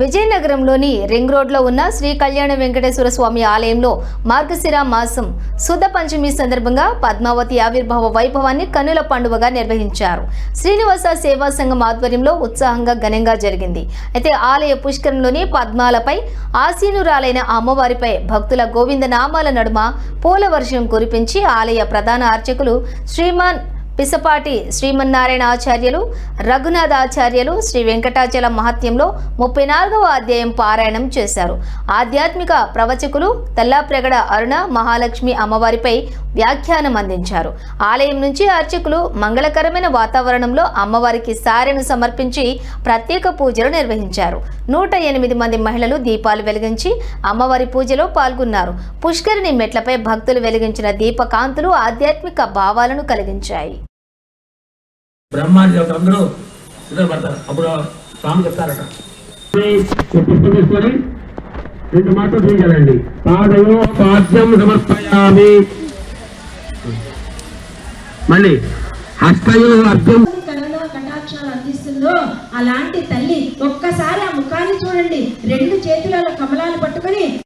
విజయనగరంలోని ring రోడ్లో ఉన్న శ్రీ కళ్యాణ వెంకటేశ్వర స్వామి ఆలయంలో మార్గశిర మాసం శుద్ధ పంచమి సందర్భంగా పద్మావతి ఆవిర్భావ వైభవాన్ని కన్నుల పండుగగా నిర్వహించారు. శ్రీనివాస సేవా సంఘం ఆధ్వర్యంలో ఉత్సాహంగా ఘనంగా జరిగింది. అయితే ఆలయ పుష్కరంలోని పద్మాలపై ఆసీనురాలైన అమ్మవారిపై భక్తుల గోవింద నామాల నడుమ పూల వర్షం కురిపించి ఆలయ ప్రధాన అర్చకులు శ్రీమాన్ పిసపాటి శ్రీమన్నారాయణ ఆచార్యులు రఘునాథ ఆచార్యులు శ్రీ వెంకటాచల మహత్యంలో ముప్పై నాలుగవ అధ్యాయం పారాయణం చేశారు. ఆధ్యాత్మిక ప్రవచకులు తెల్లాప్రగడ అరుణ మహాలక్ష్మి అమ్మవారిపై వ్యాఖ్యానం అందించారు. ఆలయం నుంచి అర్చకులు మంగళకరమైన వాతావరణంలో అమ్మవారికి సారెను సమర్పించి ప్రత్యేక పూజలు నిర్వహించారు. నూట ఎనిమిది మంది మహిళలు దీపాలు వెలిగించి అమ్మవారి పూజలో పాల్గొన్నారు. పుష్కరిణి మెట్లపై భక్తులు వెలిగించిన దీపకాంతులు ఆధ్యాత్మిక భావాలను కలిగించాయి. అందరూ అప్పుడు స్వామి చెప్తారట. తీసుకొని రెండు మాటలు పాదయో పాద్యం సమర్పయామి. మళ్ళీ హస్తయో అర్థం దర్శనాలు అందిస్తుందో అలాంటి తల్లి ఒక్కసారి ఆ ముఖాన్ని చూడండి. రెండు చేతులలో కమలాలు పట్టుకొని